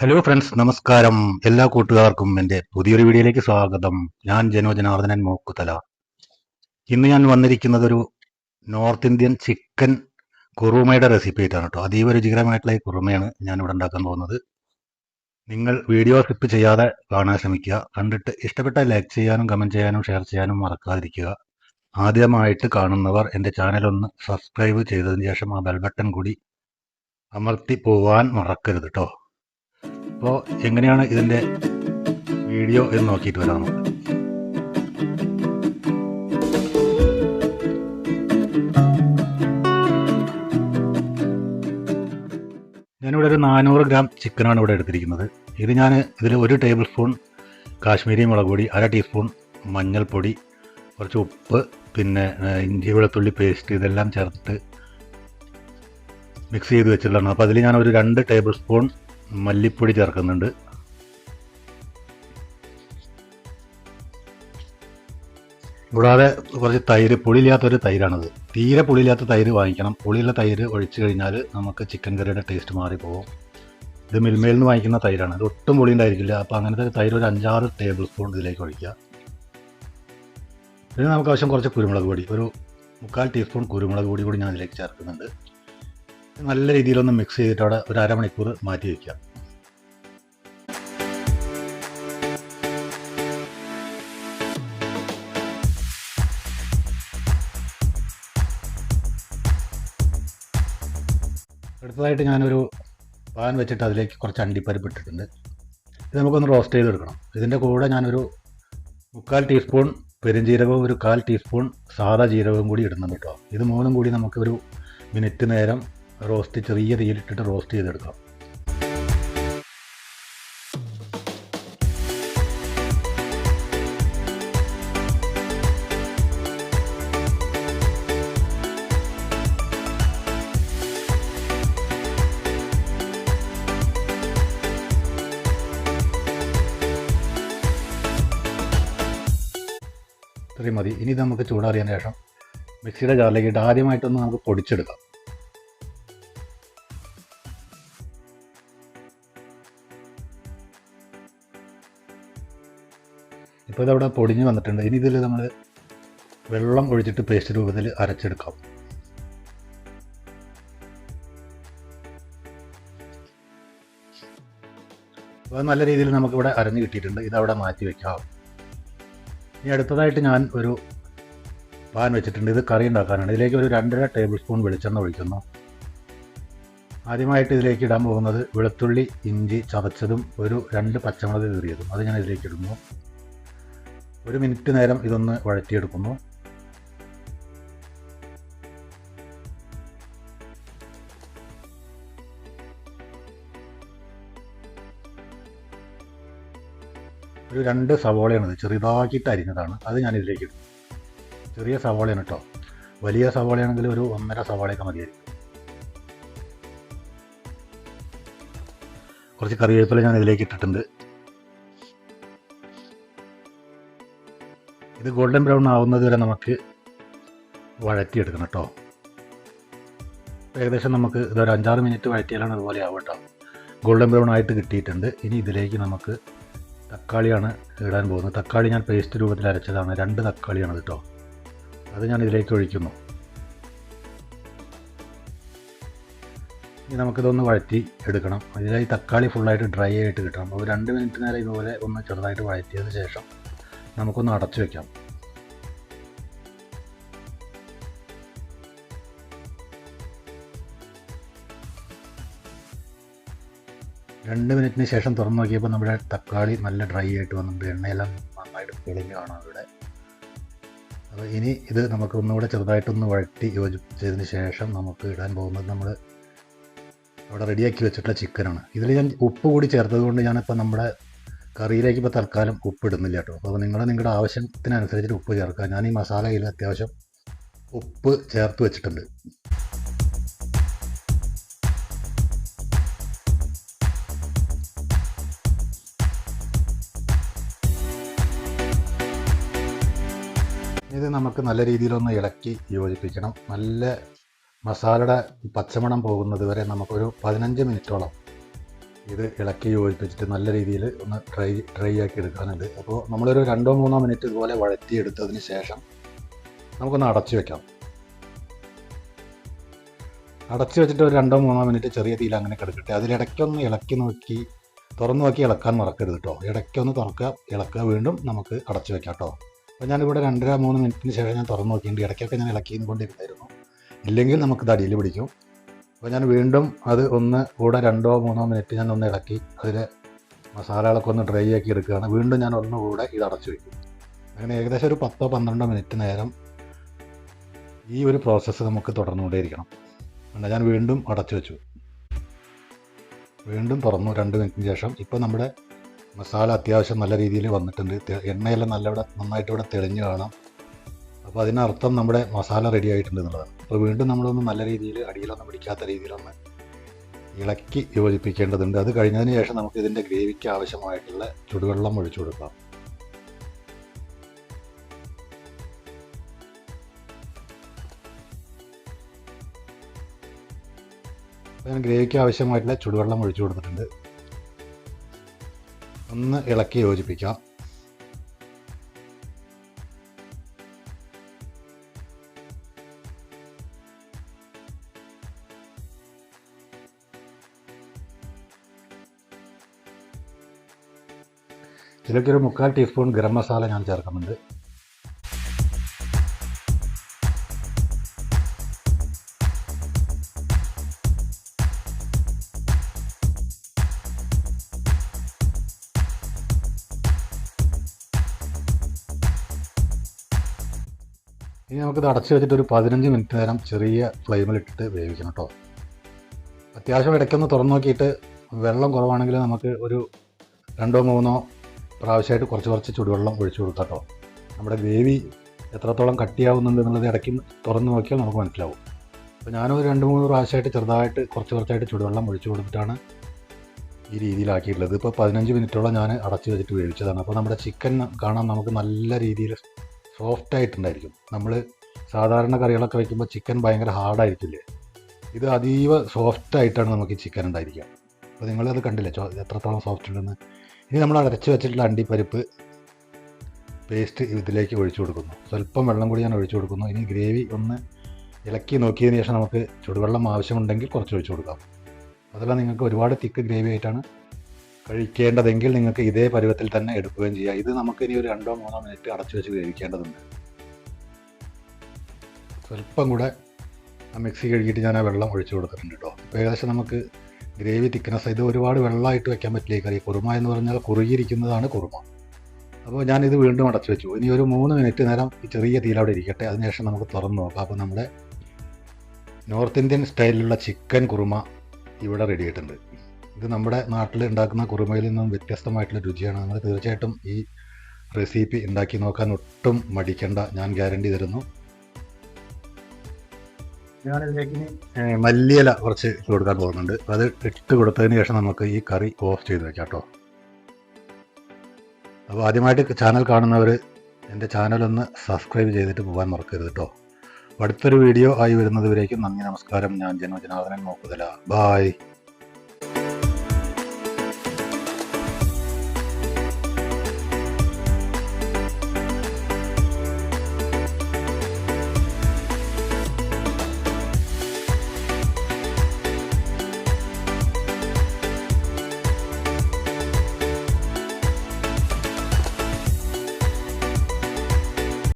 Hello friends നമസ്കാരം. എല്ലാ കൂട്ടുകാർക്കും എന്റെ പുതിയൊരു വീഡിയോയിലേക്ക് സ്വാഗതം. ഞാൻ ജനോ ജനാർദ്ദനൻ മൂക്കുതല ഇന്ന് ഞാൻ വന്നിരിക്കുന്നത് ഒരു നോർത്ത് ഇന്ത്യൻ ചിക്കൻ കുറുമയുടെ റെസിപ്പി ആയിട്ടാണ് കേട്ടോ. അതീവ രുചികരമായിട്ടുള്ള ഈ കുറുമയാണ് ഞാൻ ഇവിടെ ഉണ്ടാക്കാൻ പോകുന്നത്. നിങ്ങൾ വീഡിയോ സ്കിപ്പ് ചെയ്യാതെ കാണാൻ ശ്രമിക്കുക. കണ്ടിട്ട് ഇഷ്ടപ്പെട്ട ലൈക്ക് ചെയ്യാനും കമന്റ് ചെയ്യാനും ഷെയർ ചെയ്യാനും മറക്കാതിരിക്കുക. ആദ്യമായിട്ട് കാണുന്നവർ എന്റെ ചാനൽ ഒന്ന് സബ്സ്ക്രൈബ് ചെയ്തതിന് ശേഷം ആ ബെൽ ബട്ടൺ കൂടി അമർത്തി പോവാൻ മറക്കരുത് കേട്ടോ. അപ്പോൾ എങ്ങനെയാണ് ഇതിന്റെ വീഡിയോ എന്ന് നോക്കിയിട്ട് വരാം. ഞാനിവിടെ ഒരു നാനൂറ് ഗ്രാം ചിക്കനാണ് ഇവിടെ എടുത്തിരിക്കുന്നത്. ഇത് ഞാൻ ഇതിൽ ഒരു ടേബിൾ സ്പൂൺ കാശ്മീരി മുളക് പൊടി അര ടീസ്പൂൺ മഞ്ഞൾപ്പൊടി കുറച്ച് ഉപ്പ് പിന്നെ ഇഞ്ചി വെളുത്തുള്ളി പേസ്റ്റ് ഇതെല്ലാം ചേർത്ത് മിക്സ് ചെയ്ത് വെച്ചിട്ടുള്ളതാണ്. അപ്പോൾ അതിൽ ഞാൻ ഒരു രണ്ട് ടേബിൾ സ്പൂൺ മല്ലിപ്പൊടി ചേർക്കുന്നുണ്ട്. കൂടാതെ കുറച്ച് തൈര് പുളിയില്ലാത്തൊരു തൈരാണത്. തീരെ പുളിയില്ലാത്ത തൈര് വാങ്ങിക്കണം. പുളിയുള്ള തൈര് ഒഴിച്ചു കഴിഞ്ഞാൽ നമുക്ക് ചിക്കൻ കറിയുടെ ടേസ്റ്റ് മാറിപ്പോകും ഇത് മിൽമയിൽ നിന്ന് വാങ്ങിക്കുന്ന തൈരാണ്. ഇത് ഒട്ടും പുളി ഉണ്ടായിരിക്കില്ല. അപ്പോൾ അങ്ങനത്തെ തൈര് ഒരു അഞ്ചാറ് ടേബിൾ സ്പൂൺ ഇതിലേക്ക് ഒഴിക്കുക. പിന്നെ നമുക്ക് ആവശ്യം കുറച്ച് കുരുമുളക് പൊടി. ഒരു മുക്കാൽ ടീസ്പൂൺ കുരുമുളക് പൊടി കൂടി ഞാൻ ഇതിലേക്ക് ചേർക്കുന്നുണ്ട് നല്ല രീതിയിലൊന്ന് മിക്സ് ചെയ്തിട്ട് അവിടെ ഒരു അരമണിക്കൂർ മാറ്റി വയ്ക്കാം അടുത്തതായിട്ട് ഞാനൊരു പാൻ വെച്ചിട്ട് അതിലേക്ക് കുറച്ച് അണ്ടിപ്പരിപ്പ് ഇട്ടിട്ടുണ്ട് ഇത് നമുക്കൊന്ന് റോസ്റ്റ് ചെയ്തെടുക്കണം. ഇതിന്റെ കൂടെ ഞാനൊരു മുക്കാൽ ടീസ്പൂൺ പെരുംജീരകവും ഒരു കാൽ ടീസ്പൂൺ സാദാ ജീരകവും കൂടി ഇടുന്നുണ്ട് കേട്ടോ. ഇത് മൂന്നും കൂടി നമുക്ക് ഒരു മിനിറ്റ് നേരം റോസ്റ്റ് ചെറിയ തീയിലിട്ടിട്ട് റോസ്റ്റ് ചെയ്തെടുക്കാം. ഇത്രയും മതി. ഇനി നമുക്ക് ചൂടാറിയതിന് ശേഷം മിക്സിയുടെ ജാറിലേക്ക് ഇട്ട് ആദ്യമായിട്ടൊന്ന് നമുക്ക് പൊടിച്ചെടുക്കാം. ഇപ്പോൾ ഇതവിടെ പൊടിഞ്ഞ് വന്നിട്ടുണ്ട്. ഇനി ഇതിൽ നമ്മൾ വെള്ളം ഒഴിച്ചിട്ട് പേസ്റ്റ് രൂപത്തിൽ അരച്ചെടുക്കാം. അപ്പോൾ നല്ല രീതിയിൽ നമുക്കിവിടെ അരഞ്ഞ് കിട്ടിയിട്ടുണ്ട്. ഇതവിടെ മാറ്റി വെക്കാം. ഇനി അടുത്തതായിട്ട് ഞാൻ ഒരു പാൻ വെച്ചിട്ടുണ്ട്. ഇത് കറി ഉണ്ടാക്കാനാണ്. ഇതിലേക്ക് ഒരു രണ്ടര ടേബിൾ സ്പൂൺ വെളിച്ചെണ്ണ ഒഴിക്കുന്നു. ആദ്യമായിട്ട് ഇതിലേക്ക് ഇടാൻ പോകുന്നത് വെളുത്തുള്ളി ഇഞ്ചി ചതച്ചതും ഒരു രണ്ട് പച്ചമുളക് കീറിയതും. അത് ഞാൻ ഇതിലേക്ക് ഇടുന്നു. ഒരു മിനിറ്റ് നേരം ഇതൊന്ന് വഴറ്റിയെടുക്കുന്നു. ഒരു രണ്ട് സവോളയാണിത്. ചെറുതാക്കിയിട്ട് അരിഞ്ഞതാണ്. അത് ഞാൻ ഇതിലേക്ക് ഇടും. ചെറിയ സവോളയാണ് കേട്ടോ വലിയ സവോളയാണെങ്കിൽ ഒരു ഒന്നര സവോളയൊക്കെ മതിയായിരിക്കും. കുറച്ച് കറിവേപ്പില ഞാൻ ഇതിലേക്ക് ഇട്ടിട്ടുണ്ട്. ഇത് ഗോൾഡൻ ബ്രൗൺ ആവുന്നത് വരെ നമുക്ക് വഴറ്റിയെടുക്കണം കേട്ടോ ഏകദേശം നമുക്ക് ഇതൊരു അഞ്ചാറ് മിനിറ്റ് വഴറ്റിയാലാണ് അതുപോലെ ആവും കേട്ടോ ഗോൾഡൻ ബ്രൗൺ ആയിട്ട് കിട്ടിയിട്ടുണ്ട്. ഇനി ഇതിലേക്ക് നമുക്ക് തക്കാളിയാണ് ഇടാൻ പോകുന്നത്. തക്കാളി ഞാൻ പേസ്റ്റ് രൂപത്തിൽ അരച്ചതാണ്. രണ്ട് തക്കാളിയാണ് കേട്ടോ അത് ഞാൻ ഇതിലേക്ക് ഒഴിക്കുന്നു. ഇനി നമുക്കിതൊന്ന് വഴറ്റി എടുക്കണം. ഇതിലായി തക്കാളി ഫുള്ളായിട്ട് ഡ്രൈ ആയിട്ട് കിട്ടണം. അപ്പോൾ രണ്ട് മിനിറ്റ് നേരം ഇതുപോലെ ഒന്ന് ചെറുതായിട്ട് വഴറ്റിയതിന് ശേഷം നമുക്കൊന്ന് അടച്ചു വെക്കാം. രണ്ട് മിനിറ്റിന് ശേഷം തുറന്നു നോക്കിയപ്പോൾ നമ്മുടെ തക്കാളി നല്ല ഡ്രൈ ആയിട്ട് വന്നിട്ടുണ്ട് എണ്ണയെല്ലാം നന്നായിട്ട് തെളിഞ്ഞ് കാണാം ഇവിടെ. അപ്പോൾ ഇനി ഇത് നമുക്ക് ഒന്നുകൂടെ ചെറുതായിട്ടൊന്ന് വഴറ്റി യോജിപ്പിച്ചതിന് ശേഷം നമുക്ക് ഇടാൻ പോകുന്നത് നമ്മൾ അവിടെ റെഡിയാക്കി വെച്ചിട്ടുള്ള ചിക്കനാണ് ഇതിൽ ഞാൻ ഉപ്പ് കൂടി ചേർത്തത് കൊണ്ട് ഞാനിപ്പോൾ നമ്മുടെ കറിയിലേക്ക് ഇപ്പോൾ തൽക്കാലം ഉപ്പ് ഇടുന്നില്ല കേട്ടോ. അപ്പോൾ നിങ്ങളെ നിങ്ങളുടെ ആവശ്യത്തിനനുസരിച്ചിട്ട് ഉപ്പ് ചേർക്കുക. ഞാൻ ഈ മസാലയിൽ അത്യാവശ്യം ഉപ്പ് ചേർത്ത് വെച്ചിട്ടുണ്ട്. ഇത് നമുക്ക് നല്ല രീതിയിലൊന്ന് ഇളക്കി യോജിപ്പിക്കണം. നല്ല മസാലയുടെ പച്ചമണം പോകുന്നത് വരെ നമുക്കൊരു പതിനഞ്ച് മിനിറ്റോളം ഇത് ഇളക്കി യോജിപ്പിച്ചിട്ട് നല്ല രീതിയിൽ ഒന്ന് ഡ്രൈ ഡ്രൈ ആക്കി എടുക്കാനുണ്ട്. അപ്പോൾ നമ്മളൊരു രണ്ടോ മൂന്നോ മിനിറ്റ് ഇതുപോലെ വഴറ്റിയെടുത്തതിന് ശേഷം നമുക്കൊന്ന് അടച്ചു വെക്കാം. അടച്ചു വെച്ചിട്ട് ഒരു രണ്ടോ മൂന്നോ മിനിറ്റ് ചെറിയ തീയിൽ അങ്ങനെ കിടക്കട്ടെ. അതിലിടയ്ക്കൊന്ന് ഇളക്കി നോക്കി തുറന്നു നോക്കി ഇളക്കാൻ മറക്കരുത് കേട്ടോ. ഇടയ്ക്കൊന്ന് തുറക്കുക ഇളക്കുക. വീണ്ടും നമുക്ക് അടച്ചു വെക്കാം കേട്ടോ. അപ്പോൾ ഞാനിവിടെ രണ്ടര മൂന്ന് മിനിറ്റിന് ശേഷം ഞാൻ തുറന്നു നോക്കിയിട്ടുണ്ട്. ഇടയ്ക്കൊക്കെ ഞാൻ ഇളക്കി കൊണ്ടിരുന്നായിരുന്നു. ഇല്ലെങ്കിൽ നമുക്ക് അടിയിൽ പിടിക്കും. അപ്പോൾ ഞാൻ വീണ്ടും അത് ഒന്ന് കൂടെ രണ്ടോ മൂന്നോ മിനിറ്റ് ഞാൻ ഒന്ന് ഇളക്കി അതിലെ മസാലകളൊക്കെ ഒന്ന് ഡ്രൈ ആക്കി എടുക്കുകയാണ്. വീണ്ടും ഞാൻ ഒന്നുകൂടെ ഇത് അടച്ചു വയ്ക്കും അങ്ങനെ ഏകദേശം ഒരു പത്തോ പന്ത്രണ്ടോ മിനിറ്റ് നേരം ഈ ഒരു പ്രോസസ്സ് നമുക്ക് തുടർന്നുകൊണ്ടേയിരിക്കണം. കണ്ടോ, ഞാൻ വീണ്ടും അടച്ചു വെച്ചു. വീണ്ടും തുറന്നു രണ്ട് മിനിറ്റിന് ശേഷം ഇപ്പോൾ നമ്മുടെ മസാല അത്യാവശ്യം നല്ല രീതിയിൽ വന്നിട്ടുണ്ട്. എണ്ണയെല്ലാം നല്ല ഇവിടെ നന്നായിട്ട് ഇവിടെ തെളിഞ്ഞ് കാണാം. അപ്പോൾ അതിനർത്ഥം നമ്മുടെ മസാല റെഡി ആയിട്ടുണ്ട് എന്നുള്ളതാണ്. അപ്പോൾ വീണ്ടും നമ്മളൊന്ന് നല്ല രീതിയിൽ അടിയിലൊന്നും പിടിക്കാത്ത രീതിയിലൊന്ന് ഇളക്കി യോജിപ്പിക്കേണ്ടതുണ്ട്. അത് കഴിഞ്ഞതിന് ശേഷം നമുക്ക് ഇതിന്റെ ഗ്രേവിക്ക് ആവശ്യമായിട്ടുള്ള ചുടുവെള്ളം ഒഴിച്ചു കൊടുക്കാം. ഞാൻ ഗ്രേവിക്ക് ആവശ്യമായിട്ടുള്ള ചുടുവെള്ളം ഒഴിച്ചു കൊടുത്തിട്ടുണ്ട്. ഒന്ന് ഇളക്കി യോജിപ്പിക്കാം. ഇതിലേക്കൊരു മുക്കാൽ ടീസ്പൂൺ ഗരം മസാല ഞാൻ ചേർക്കുന്നുണ്ട്. ഇനി നമുക്കിത് അടച്ചു വെച്ചിട്ട് ഒരു പതിനഞ്ച് മിനിറ്റ് നേരം ചെറിയ ഫ്ലെയിമിലിട്ടിട്ട് വേവിക്കണം കേട്ടോ. അത്യാവശ്യം ഇടയ്ക്കൊന്ന് തുറന്നു നോക്കിയിട്ട് വെള്ളം കുറവാണെങ്കിൽ നമുക്ക് ഒരു രണ്ടോ മൂന്നോ പ്രാവശ്യമായിട്ട് കുറച്ച് കുറച്ച് ചുടുവെള്ളം ഒഴിച്ചു കൊടുക്കാം കേട്ടോ. നമ്മുടെ ഗ്രേവി എത്രത്തോളം കട്ടിയാവുന്നുണ്ട് എന്നുള്ളത് ഇടയ്ക്ക് തുറന്നു നോക്കിയാൽ നമുക്ക് മനസ്സിലാവും. അപ്പോൾ ഞാനൊരു രണ്ട് മൂന്ന് പ്രാവശ്യമായിട്ട് ചെറുതായിട്ട് കുറച്ച് കുറച്ചായിട്ട് ചുടുവെള്ളം ഒഴിച്ചു കൊടുത്തിട്ടാണ് ഈ രീതിയിലാക്കിയിട്ടുള്ളത്. ഇപ്പോൾ പതിനഞ്ച് മിനിറ്റോളം ഞാൻ അടച്ചു വെച്ചിട്ട് വേവിച്ചതാണ്. അപ്പോൾ നമ്മുടെ ചിക്കൻ കാണാൻ നമുക്ക് നല്ല രീതിയിൽ സോഫ്റ്റ് ആയിട്ടുണ്ടായിരിക്കും. നമ്മൾ സാധാരണ കറികളൊക്കെ വയ്ക്കുമ്പോൾ ചിക്കൻ ഭയങ്കര ഹാർഡായിരിക്കില്ലേ ഇത് അതീവ സോഫ്റ്റ് ആയിട്ടാണ് നമുക്ക് ചിക്കൻ ഉണ്ടായിരിക്കുക. അപ്പോൾ നിങ്ങളത് കണ്ടില്ലേ? എത്രത്തോളം സോഫ്റ്റ് ഉണ്ടെന്ന്? ഇനി നമ്മൾ അടച്ച് വെച്ചിട്ടുള്ള അണ്ടിപ്പരിപ്പ് പേസ്റ്റ് ഇതിലേക്ക് ഒഴിച്ചു കൊടുക്കുന്നു. സ്വല്പം വെള്ളം കൂടി ഞാൻ ഒഴിച്ചു കൊടുക്കുന്നു. ഇനി ഗ്രേവി ഒന്ന് ഇളക്കി നോക്കിയതിന് ശേഷം നമുക്ക് ചുടുവെള്ളം ആവശ്യമുണ്ടെങ്കിൽ കുറച്ച് ഒഴിച്ചു കൊടുക്കാം. അതെല്ലാം നിങ്ങൾക്ക് ഒരുപാട് തിക്ക് ഗ്രേവി ആയിട്ടാണ് കഴിക്കേണ്ടതെങ്കിൽ നിങ്ങൾക്ക് ഇതേ പരുവത്തിൽ തന്നെ എടുക്കുകയും ചെയ്യാം. ഇത് നമുക്ക് ഇനി ഒരു രണ്ടോ മൂന്നോ മിനിറ്റ് അടച്ചു വെച്ച് വേവിക്കേണ്ടതുണ്ട്. സ്വല്പം കൂടെ ആ മിക്സി കഴുകിയിട്ട് ഞാൻ ആ വെള്ളം ഒഴിച്ചു കൊടുത്തിട്ടുണ്ട് കേട്ടോ. ഇപ്പോൾ ഏകദേശം നമുക്ക് ഗ്രേവി തിക്നെസ് ഇത് ഒരുപാട് വെള്ളമായിട്ട് വെക്കാൻ പറ്റില്ല ഈ കറി. കുറുമ എന്ന് പറഞ്ഞാൽ കുറുകിയിരിക്കുന്നതാണ് കുറുമ. അപ്പോൾ ഞാനിത് വീണ്ടും അടച്ചു വെച്ചു. ഇനി ഒരു മൂന്ന് മിനിറ്റ് നേരം ഈ ചെറിയ തീയിൽ അവിടെ ഇരിക്കട്ടെ. അതിനുശേഷം നമുക്ക് തുറന്ന് നോക്കാം. അപ്പോൾ നമ്മുടെ നോർത്ത് ഇന്ത്യൻ സ്റ്റൈലിലുള്ള ചിക്കൻ കുറുമ ഇവിടെ റെഡി ആയിട്ടുണ്ട്. ഇത് നമ്മുടെ നാട്ടിൽ ഉണ്ടാക്കുന്ന കുറുമയിൽ നിന്നും വ്യത്യസ്തമായിട്ടുള്ള രുചിയാണ്. നിങ്ങൾ തീർച്ചയായിട്ടും ഈ റെസിപ്പി ഉണ്ടാക്കി നോക്കാൻ ഒട്ടും മടിക്കേണ്ട. ഞാൻ ഗ്യാരണ്ടി തരുന്നു. ഞാനിതിലേക്ക് മല്ലിയില കുറച്ച് കൊടുക്കാൻ പോകുന്നുണ്ട്. അത് ഇട്ട് കൊടുത്തതിന് ശേഷം നമുക്ക് ഈ കറി ഓഫ് ചെയ്ത് വെക്കാം കേട്ടോ. അപ്പോൾ ആദ്യമായിട്ട് ചാനൽ കാണുന്നവർ എന്റെ ചാനലൊന്ന് സബ്സ്ക്രൈബ് ചെയ്തിട്ട് പോകാൻ മറക്കരുത് കേട്ടോ. അടുത്തൊരു വീഡിയോ ആയി വരുന്നത് വരേക്കും നന്ദി നമസ്കാരം. ഞാൻ ജനോജനാർദ്ദനൻ നോക്കുതല ബായ്